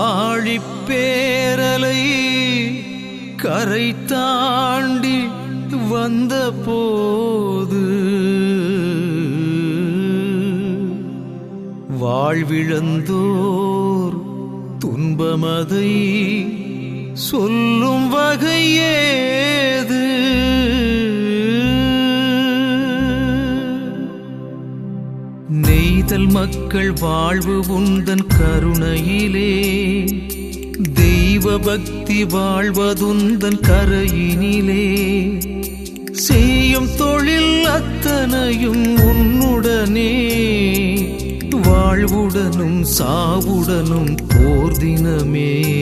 ஆழிப்பேரலை கரை தாண்டி வந்த போது வாழ்விழந்தோர் துன்பமதை சொல்லும் வகையே மக்கள் வாழ்வு உந்தன் கருணையிலே. தெய்வ பக்தி வாழ்வதுந்தன் கரையினிலே. செய்யும் தொழில் அத்தனையும் உன்னுடனே. வாழ்வுடனும் சாவுடனும் போர் தினமே.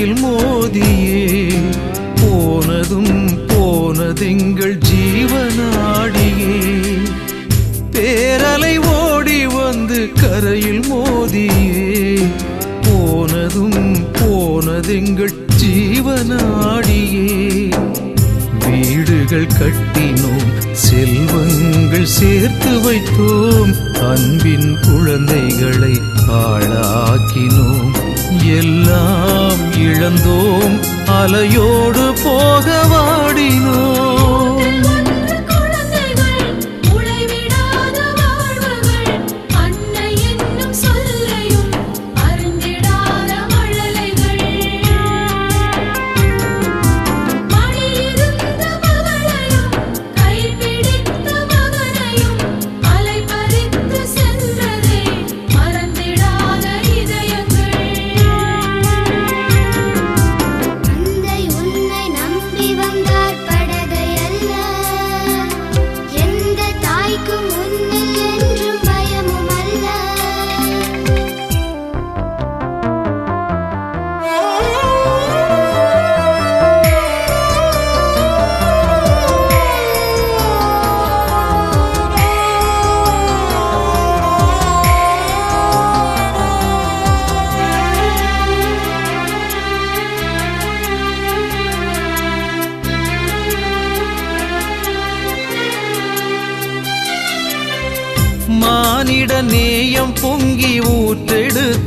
கரையில் மோதியே. போனதும் போனதெங்கள் ஜீவனாடியே. பேரலை ஓடி வந்து கரையில் மோதியே. போனதும் போனதெங்கள் ஜீவனாடியே. வீடுகள் கட்டினோம் செல்வங்கள் சேர்த்து வைத்தோம் அன்பின் குழந்தைகளை ஆளாக்கினோம். எல்லாம் இழந்தோம் அலையோடு போக வாடினோம்.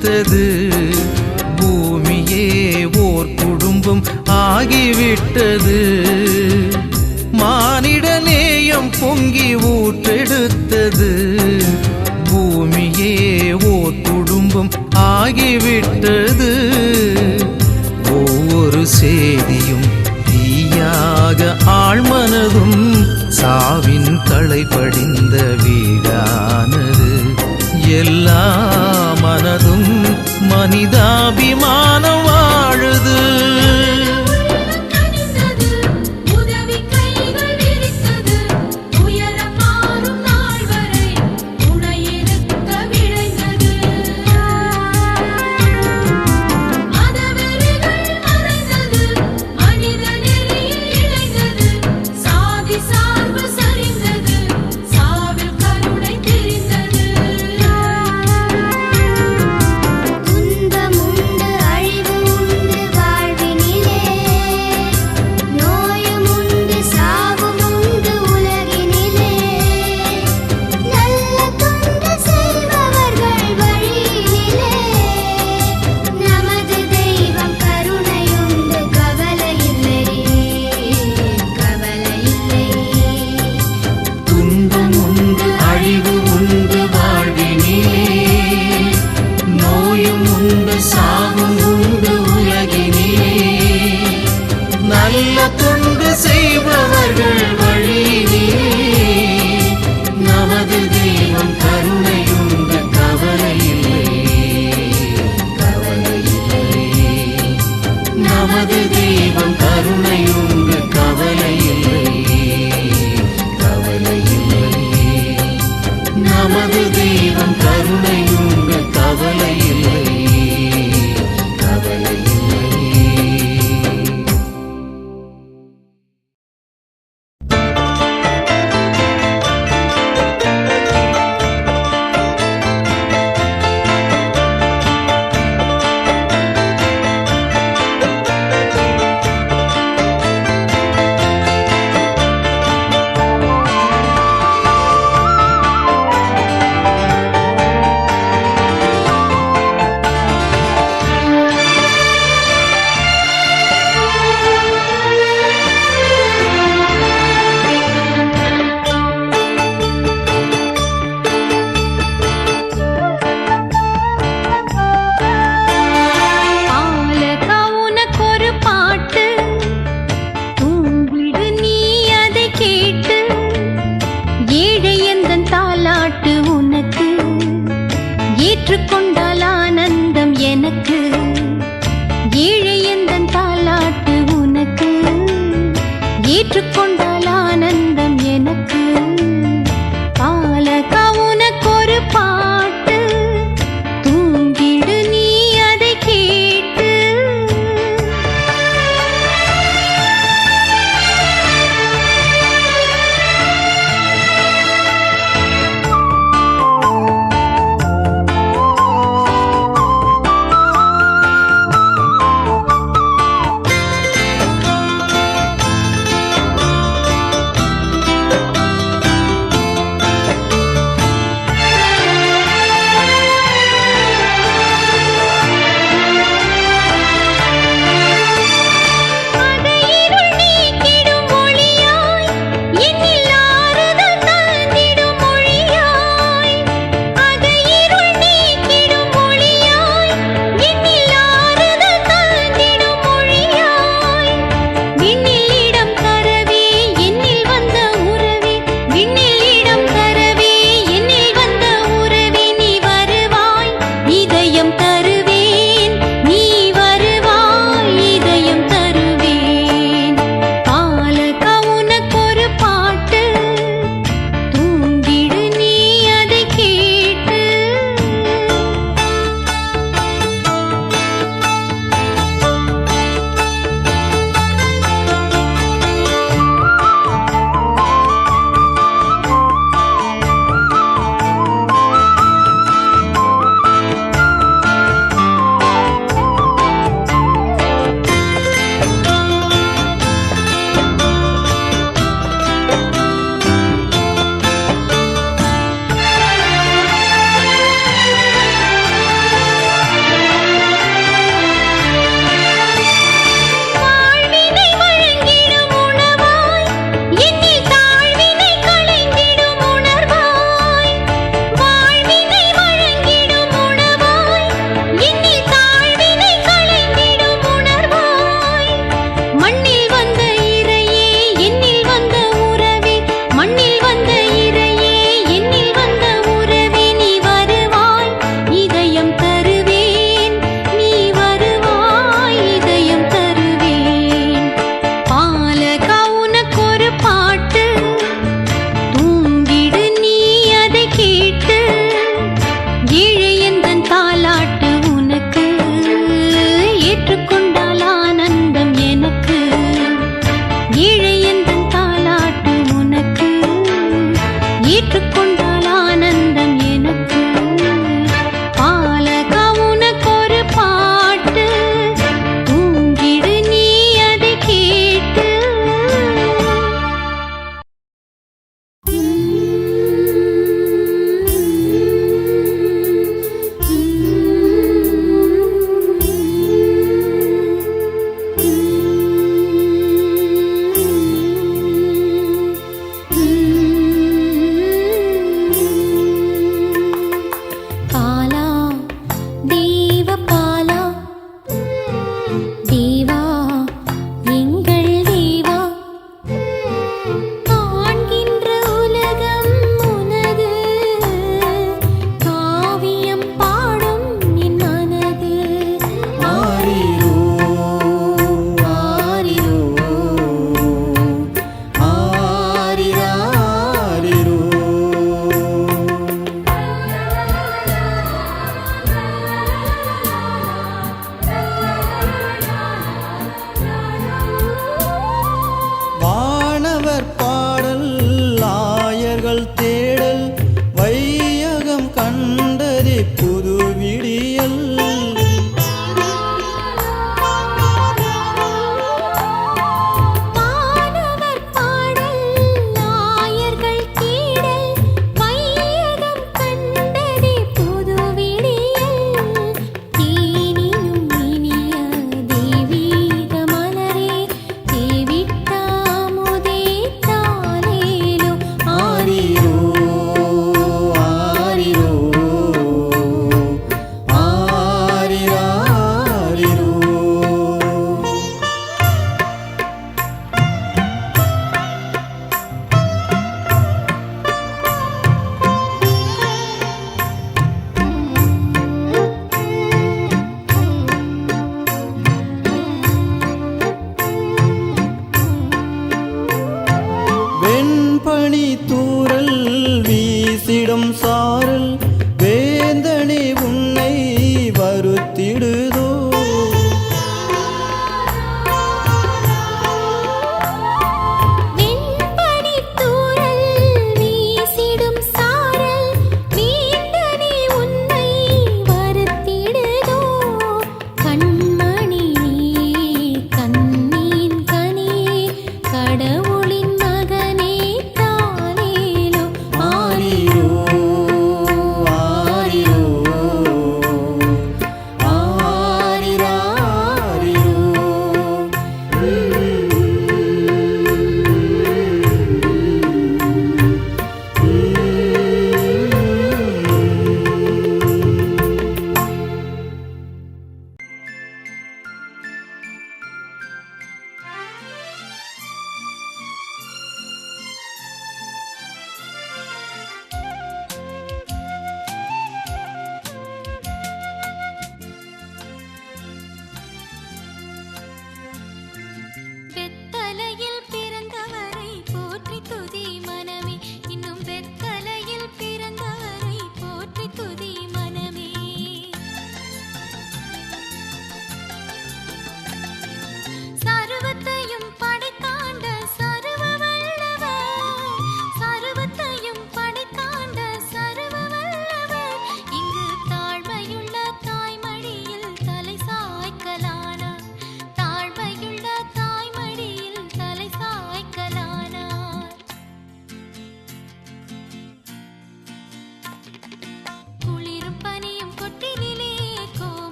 ஊற்றெடுத்தது பூமியே ஓர் குடும்பம் ஆகிவிட்டது. மானிட நேயம் பொங்கி ஊற்றெடுத்தது. பூமியே ஓர் குடும்பம் ஆகிவிட்டது. ஒவ்வொரு செய்தியும் தீயாக ஆழ்மனதும் சாவின் களை படிந்த வீடான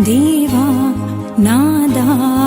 பாலா தேவா நாதா.